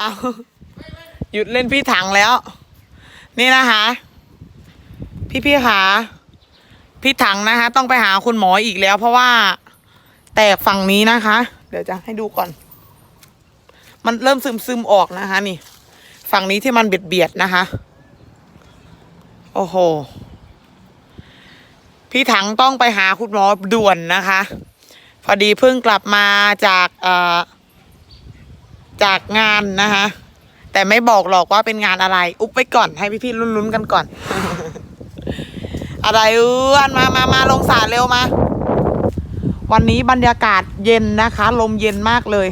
เอาหยุดเล่นพี่ถังแล้ว นี่นะคะพี่พี่ขาพี่ถังนะคะ ต้องไปหาคุณหมออีกแล้ว เพราะว่า แตกฝั่งนี้นะคะ เดี๋ยวจะให้ดูก่อน มันเริ่มซึมซึมออกนะคะ นี่ ฝั่งนี้ที่มันเบียดเบียดนะคะ โอ้โห พี่ถังต้องไปหาคุณหมอด่วนนะคะ พอดีเพิ่งกลับมาจากเอ่อ จากงานนะคะ แต่ไม่บอกหรอกว่าเป็นงานอะไร อุ๊บไปก่อนให้พี่ๆลุ้นๆกันก่อน อะไรเอื้อนมามามาลงสาเร็วมา วันนี้บรรยากาศเย็นนะคะ ลมเย็นมากเลย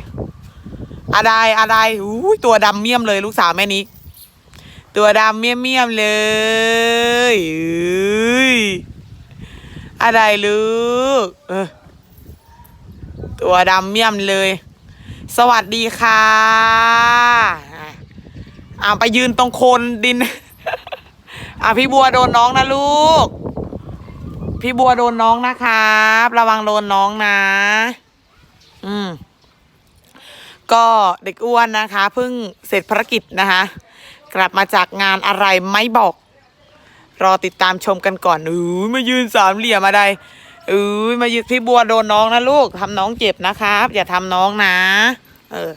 อะไรอะไรอุ้ตัวดำเมี่ยมเลยลูกสาวแม่นิกตัวดำเมี่ยมเมี่ยมเลยเอ้ยอะไรลูก เออ ตัวดำเมี่ยมเลย สวัสดีค่ะอ่าไปยืนตรงโคนดิน อะพี่บัวโดนน้องนะลูก พี่บัวโดนน้องนะครับ ระวังโดนน้องนะ อืม ก็เด็กอ้วนนะคะเพิ่งเสร็จภารกิจนะคะ กลับมาจากงานอะไรไม่บอก รอติดตามชมกันก่อนอือมายืนสามเหลี่ยมอะไร อือมายืนพี่บัวโดนน้องนะลูกทำน้องเจ็บนะครับ อย่าทำน้องนะ เออ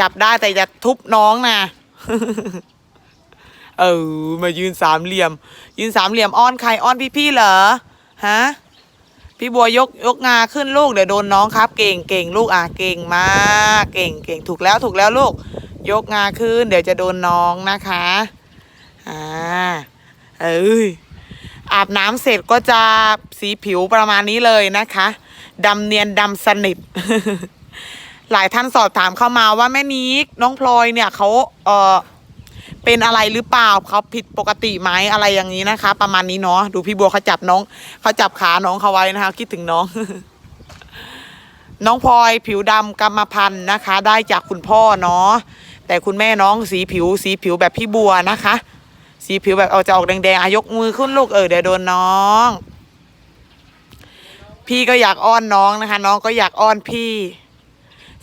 จับได้แต่อย่าทุบน้องนะเออมายืนสามเหลี่ยม ยืนสามเหลี่ยมอ้อนใครอ้อนพี่ๆเหรอฮะพี่บัวยกยกงาขึ้นลูกเดี๋ยวโดนน้องครับ เก่งเก่งลูกอะเก่งมากเก่งเก่งถูกแล้วถูกแล้วลูก ยกงาขึ้น เดี๋ยวจะโดนน้องนะคะอ่าเอ้ย อาบน้ำเสร็จก็จะสีผิวประมาณนี้เลยนะคะดำเนียนดำสนิท หลายท่านสอบถามเข้ามาว่าแม่นิกน้องพลอยเนี่ยเขาเออเป็นอะไรหรือเปล่าเขาผิดปกติไหมอะไรอย่างนี้นะคะ ประมาณนี้เนาะดูพี่บัวเขาจับน้องเขาจับขาน้องเขาไว้นะคะ คิดถึงน้อง น้องพลอยผิวดำกรรมพันธุ์นะคะ ได้จากคุณพ่อเนาะแต่คุณแม่น้องสีผิวสีผิวแบบพี่บัวนะคะ สีผิวแบบเอาจะออกแดงๆอายกมือขึ้นลูกเออเดี๋ยวโดนน้อง พี่ก็อยากอ้อนน้องนะคะ น้องก็อยากอ้อนพี่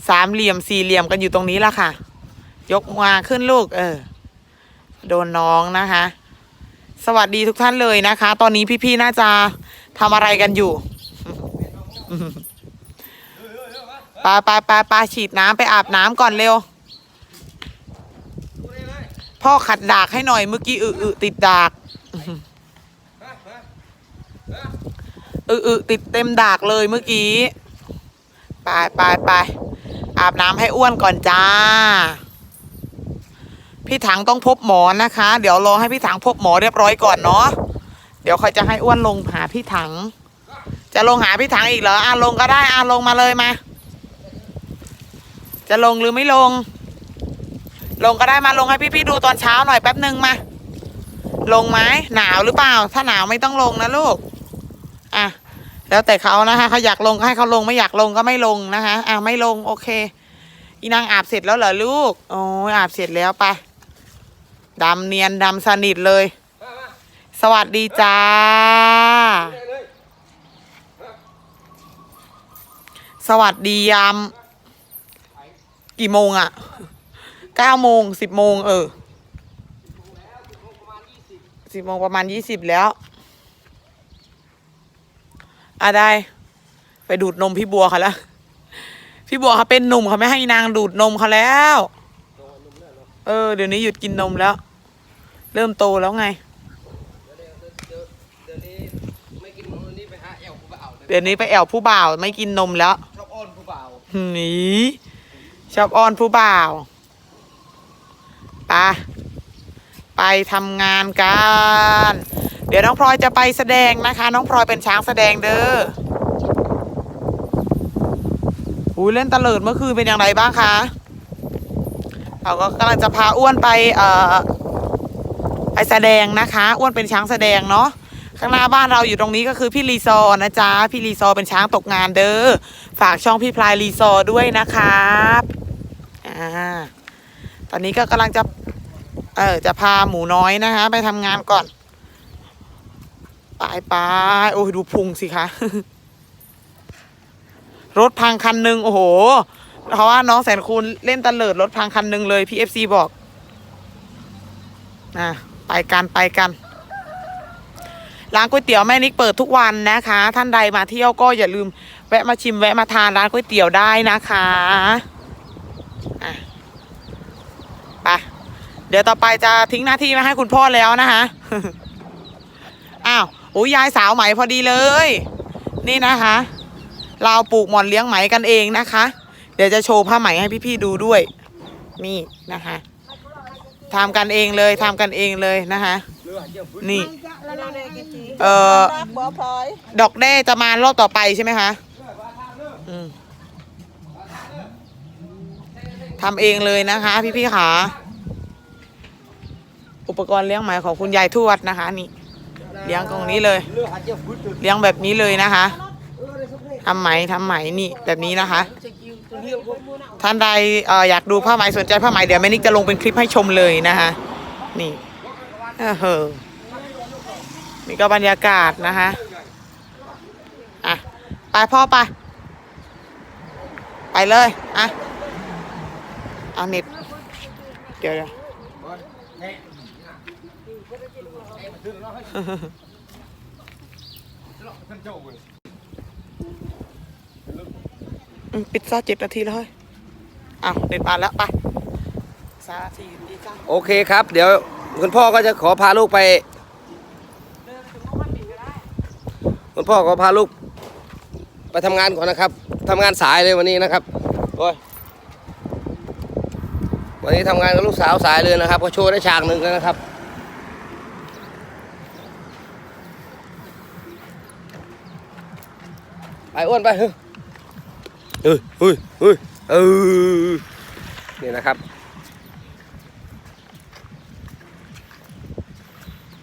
สามเหลี่ยมสี่เหลี่ยมกันอยู่ตรงนี้ละค่ะ ยกมาขึ้นลูก เออ โดนน้องนะคะ สวัสดีทุกท่านเลยนะคะ ตอนนี้พี่ๆน่าจะทำอะไรกันอยู่ปาปาปาปาฉีดน้ำไปอาบน้ำก่อนเร็ว พ่อขัดดากให้หน่อยเมื่อกี้อึอึติดดากอึอึติดเต็มดากเลยเมื่อกี้ไปไปไปอาบน้ำให้อ้วนก่อนจ้า พี่ถังต้องพบหมอนะคะ เดี๋ยวรอให้พี่ถังพบหมอเรียบร้อยก่อนเนาะเดี๋ยวค่อยจะให้อ้วนลงหาพี่ถัง จะลงหาพี่ถังอีกเหรออะลงก็ได้อะลงมาเลยมา จะลงหรือไม่ลง ลงก็ได้มาลงให้พี่ๆดูตอนเช้าหน่อยแป๊บหนึ่งมา ลงไหมหนาวหรือเปล่า ถ้าหนาวไม่ต้องลงนะลูก อะ แล้วแต่เขานะคะเขาอยากลงก็ให้เขาลงไม่อยากลงก็ไม่ลงนะคะอะไม่ลงโอเค อีนางอาบเสร็จแล้วเหรอลูก โอ้ยอาบเสร็จแล้วไปดำเนียนดำสนิทเลย สวัสดีจ้า สวัสดียาม กี่โมงอะ เก้าโมงสิบโมงเออสิบโมงประมาณยี่สิบแล้วอะได้ ไปดูดนมพี่บัวเขาแล้วพี่บัวเขาเป็นหนุ่มเขาไม่ให้นางดูดนมเขาแล้ว เออ เดี๋ยวนี้หยุดกินนมแล้ว เริ่มโตแล้วไง เดี๋ยวนี้ไม่กินนมนี่ไปหาแอลผู้บ่าวเลยเดี๋ยวนี้ไปแอวผู้บ่าวไม่กินนมแล้ว ชอบอ้อนผู้บ่าวหนีชอบอ้อนผู้บ่าว ไปไปทำงานกัน เดี๋ยวน้องพลอยจะไปแสดงนะคะ น้องพลอยเป็นช้างแสดงเด้ออุ้ยเล่นตะเลิดเมื่อคืนเป็นอย่างไรบ้างคะเราก็กำลังจะพาอ้วนไปเอ่อไปแสดงนะคะ อ้วนเป็นช้างแสดงเนาะข้างหน้าบ้านเราอยู่ตรงนี้ก็คือพี่รีซอนะจ๊ะพี่รีซอเป็นช้างตกงานเด้อฝากช่องพี่พลายรีซอด้วยนะครับอ่า ตอนนี้ก็กำลังจะ เออจะพาหมูน้อยนะคะ ไปทำงานก่อนไปไปโอ้ยดูพุงสิคะรถพังคันหนึ่งโอ้โห เพราะว่าน้องแสนคูณเล่นตะเลิดรถพังคันหนึ่งเลยพี่เอฟซีบอกอะไปกันไปกันร้านก๋วยเตี๋ยวแม่นิกเปิดทุกวันนะคะ ท่านใดมาเที่ยวก็อย่าลืมแวะมาชิมแวะมาทานร้านก๋วยเตี๋ยวได้นะคะไปเดี๋ยวต่อไปจะทิ้งหน้าที่มาให้คุณพ่อแล้วนะคะอ้าวโอ้ยยายสาวไหมพอดีเลย นี่นะคะ เราปลูกหมอนเลี้ยงไหมกันเองนะคะ เดี๋ยวจะโชว์ผ้าไหมให้พี่ๆดูด้วย นี่นะคะทำกันเองเลยทำกันเองเลยนะคะ นี่ เอ่อดอกแด้จะมารอบต่อไปใช่ไหมคะอืมทำเองเลยนะคะ พี่ๆขา อุปกรณ์เลี้ยงไหมของคุณยายทวดนะคะนี่ เลี้ยงตรงนี้เลย เลี้ยงแบบนี้เลยนะคะทำไหมทำไหมนี่แบบนี้นะคะ ท่านใดอออยากดูผ้าไหมสนใจผ้าไหมเดี๋ยวแม่นิกจะลงเป็นคลิปให้ชมเลยนะคะนี่เออเหอนี่ก็บรรยากาศนะคะอะไปพ่อไปไปเลยอะเอาเน็ตเดี๋ยวเดี๋ยว อืม ปิดซะเจ็ดนาทีแล้วเฮ้ยอ้าวเน็ตมาแล้วไปสามนาทีดีจ้าโอเคครับ เดี๋ยวคุณพ่อก็จะขอพาลูกไปคุณพ่อขอพาลูกไปทำงานก่อนนะครับทำงานสายเลยวันนี้นะครับโอ้ยวันนี้ทำงานกับลูกสาวสายเลยนะครับ ก็โชว์ได้ฉากหนึ่งแล้วนะครับ ไปอ้วนไปเฮ้ยเฮ้ยเฮ้ยเฮ้ยเออนี่นะครับ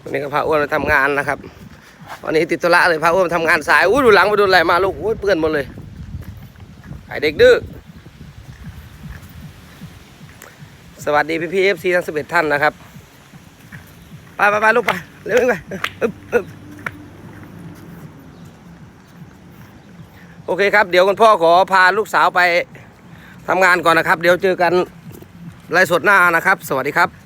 วันนี้ก็พาอ้วนไปทำงานนะครับ วันนี้ติดธุระเลยพาอ้วนไปทำงานสายอู้ดูหลังไปดูอะไรมาลูกอู้เปื้อนหมดเลยไอเด็กดื้อสวัสดีพี่พีเอฟซีทั้งสิบเอ็ดท่านนะครับ ไปไปไปลูกไป เร็วไปอึ๊บอึ๊บ อเคครับ เดี๋ยวคุณพ่อขอพาลูกสาวไปทำงานก่อนนะครับ เดี๋ยวเจอกันไลฟ์สดหน้านะครับ สวัสดีครับ